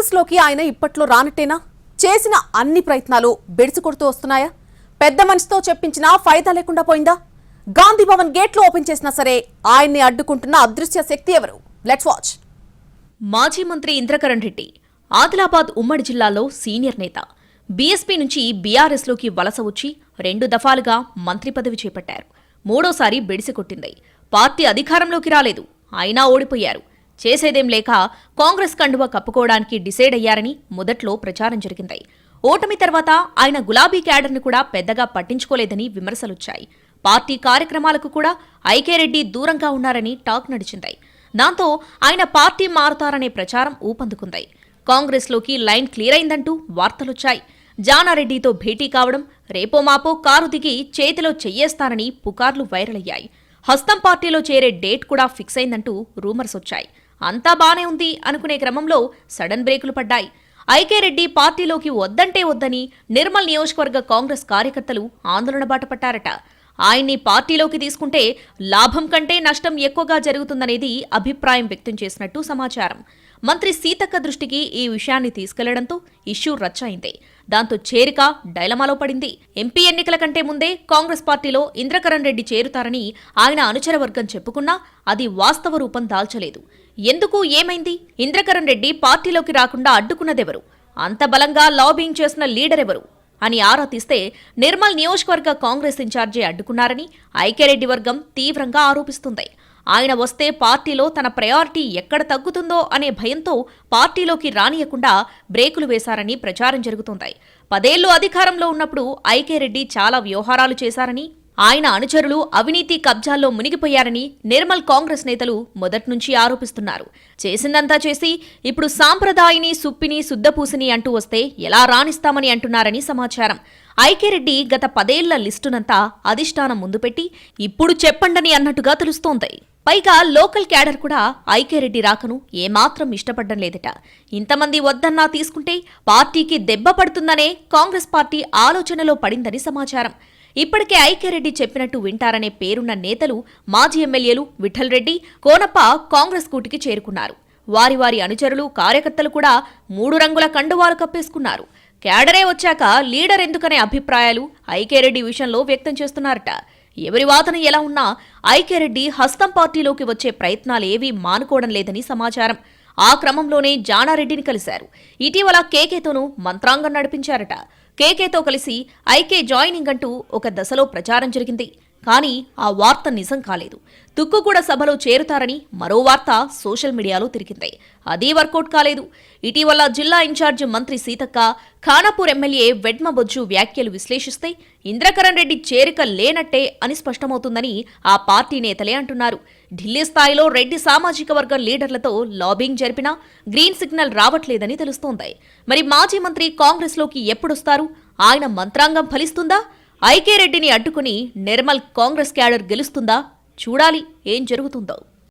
కాంగ్రెస్లోకి ఆయన ఇప్పట్లో రానట్టేనా? చేసిన అన్ని ప్రయత్నాలు బెడిసి కొడుతూ వస్తున్నాయా? పెద్ద మనిషితో చెప్పించినా ఫైదా లేకుండా పోయిందా? గాంధీ భవన్ గేట్లు ఓపెన్ చేసినా సరే ఆయన్ని అడ్డుకుంటున్న అదృశ్య శక్తి ఎవరు? లెట్స్ వాచ్ మాజీ మంత్రి ఇంద్రకరణ్ రెడ్డి ఆదిలాబాద్ ఉమ్మడి జిల్లాలో సీనియర్ నేత. బీఎస్పీ నుంచి బీఆర్ఎస్లోకి వలస వచ్చి రెండు దఫాలుగా మంత్రి పదవి చేపట్టారు. మూడోసారి బెడిసి కొట్టింది పార్టీ అధికారంలోకి రాలేదు. అయినా ఓడిపోయారు. చేసేదేం లేక కాంగ్రెస్ కండువా కప్పుకోవడానికి డిసైడ్ అయ్యారని మొదట్లో ప్రచారం జరిగింది. ఓటమి తర్వాత ఆయన గులాబీ క్యాడర్ని కూడా పెద్దగా పట్టించుకోలేదని విమర్శలొచ్చాయి. పార్టీ కార్యక్రమాలకు కూడా ఐకేరెడ్డి దూరంగా ఉన్నారని టాక్ నడిచింది. దాంతో ఆయన పార్టీ మారుతారనే ప్రచారం ఊపందుకుంది. కాంగ్రెస్లోకి లైన్ క్లియర్ అయిందంటూ వార్తలొచ్చాయి. జానారెడ్డితో భేటీ కావడం రేపో మాపో కారు దిగి చేతిలో చెయ్యేస్తానని పుకార్లు వైరల్ అయ్యాయి హస్తం పార్టీలో చేరే డేట్ కూడా ఫిక్స్ అయిందంటూ రూమర్స్ వచ్చాయి అంతా బానే ఉంది అనుకునే క్రమంలో సడన్ బ్రేకులు పడ్డాయి. ఐకే రెడ్డి పార్టీలోకి వద్దంటే వద్దని నిర్మల్ నియోజకవర్గ కాంగ్రెస్ కార్యకర్తలు ఆందోళన బాట పట్టారట. ఆయన్ని పార్టీలోకి తీసుకుంటే లాభం కంటే నష్టం ఎక్కువగా జరుగుతుందనేది అభిప్రాయం వ్యక్తం చేసినట్టు సమాచారం. మంత్రి సీతక్క దృష్టికి ఈ విషయాన్ని తీసుకెళ్ళడంతో ఇష్యూ రచ్చయింది. దాంతో చేరిక డైలమాలో పడింది. ఎంపీ ఎన్నికల కంటే ముందే కాంగ్రెస్ పార్టీలో ఇంద్రకరణ్ రెడ్డి చేరుతారని ఆయన అనుచర వర్గం చెప్పుకున్నా అది వాస్తవ రూపం దాల్చలేదు. ఎందుకు ఏమైంది? ఇంద్రకరణ్ రెడ్డి పార్టీలోకి రాకుండా అడ్డుకున్నదెవరు? అంత బలంగా లాబింగ్ చేసిన లీడర్ ఎవరు అని ఆరా తీస్తే నిర్మల్ నియోజకవర్గ కాంగ్రెస్ ఇన్ఛార్జి అడ్డుకున్నారని ఐక్యరెడ్డి వర్గం తీవ్రంగా ఆరోపిస్తుంది. ఆయన వస్తే పార్టీలో తన ప్రయారిటీ ఎక్కడ తగ్గుతుందో అనే భయంతో పార్టీలోకి రానియకుండా బ్రేకులు వేశారని ప్రచారం జరుగుతోంది. పదేళ్ళు అధికారంలో ఉన్నప్పుడు ఐకే రెడ్డి చాలా వ్యవహారాలు చేశారని ఆయన అనుచరులు అవినీతి కబ్జాల్లో మునిగిపోయారని నిర్మల్ కాంగ్రెస్ నేతలు మొదట్నుంచి ఆరోపిస్తున్నారు. చేసిందంతా చేసి ఇప్పుడు సాంప్రదాయిని సుప్పిని శుద్ధపూసిని అంటూ వస్తే ఎలా రాణిస్తామని అంటున్నారని సమాచారం. ఐకేరెడ్డి గత పదేళ్ళ లిస్టునంతా అధిష్టానం ముందు పెట్టి ఇప్పుడు చెప్పండని అన్నట్టుగా తెలుస్తోంది. పైగా లోకల్ క్యాడర్ కూడా ఐకేరెడ్డి రాకను ఏమాత్రం ఇష్టపడడం లేదట. ఇంతమంది వద్దన్నా తీసుకుంటే పార్టీకి దెబ్బ పడుతుందనే కాంగ్రెస్ పార్టీ ఆలోచనలో పడిందని సమాచారం. ఇప్పటికే ఐక్యరెడ్డి చెప్పినట్టు వింటారనే పేరున్న నేతలు మాజీ ఎమ్మెల్యేలు విఠల్ రెడ్డి కోనప్ప కాంగ్రెస్ కూటికి చేరుకున్నారు. వారి వారి అనుచరులు కార్యకర్తలు కూడా మూడు రంగుల కండువాలు కప్పేసుకున్నారు. క్యాడరే వచ్చాక లీడర్ ఎందుకనే అభిప్రాయాలు ఐక్యరెడ్డి విషయంలో వ్యక్తం చేస్తున్నారట. ఎవరి వాదన ఎలా ఉన్నా ఐక్యరెడ్డి హస్తం పార్టీలోకి వచ్చే ప్రయత్నాలేవీ మానుకోవడం లేదని సమాచారం. ఆ క్రమంలోనే జానారెడ్డిని కలిశారు. ఇటీవల కేకేతోనూ మంత్రాంగం నడిపించారట. కేకేతో కలిసి ఐకే జాయినింగ్ అంటూ ఒక దశలో ప్రచారం జరిగింది. కానీ ఆ వార్త నిజం కాలేదు. తుక్కుగూడ సభలో చేరుతారని మరో వార్త సోషల్ మీడియాలో తిరిగింది. అదీ వర్కౌట్ కాలేదు. ఇటీవల జిల్లా ఇన్ఛార్జి మంత్రి సీతక్క ఖానాపూర్ ఎమ్మెల్యే వెడ్మ బొజ్జు వ్యాఖ్యలు విశ్లేషిస్తే ఇంద్రకరణ్ రెడ్డి చేరిక లేనట్టే అని స్పష్టమవుతుందని ఆ పార్టీ నేతలే అంటున్నారు. ఢిల్లీ స్థాయిలో రెడ్డి సామాజిక వర్గం లీడర్లతో లాబింగ్ జరిపినా గ్రీన్ సిగ్నల్ రావట్లేదని తెలుస్తోంది. మరి మాజీ మంత్రి కాంగ్రెస్లోకి ఎప్పుడొస్తారు? ఆయన మంత్రాంగం ఫలిస్తుందా? ఐకే రెడ్డిని అడ్డుకుని నిర్మల్ కాంగ్రెస్ క్యాడర్ గెలుస్తుందా? చూడాలి ఏం జరుగుతుందో.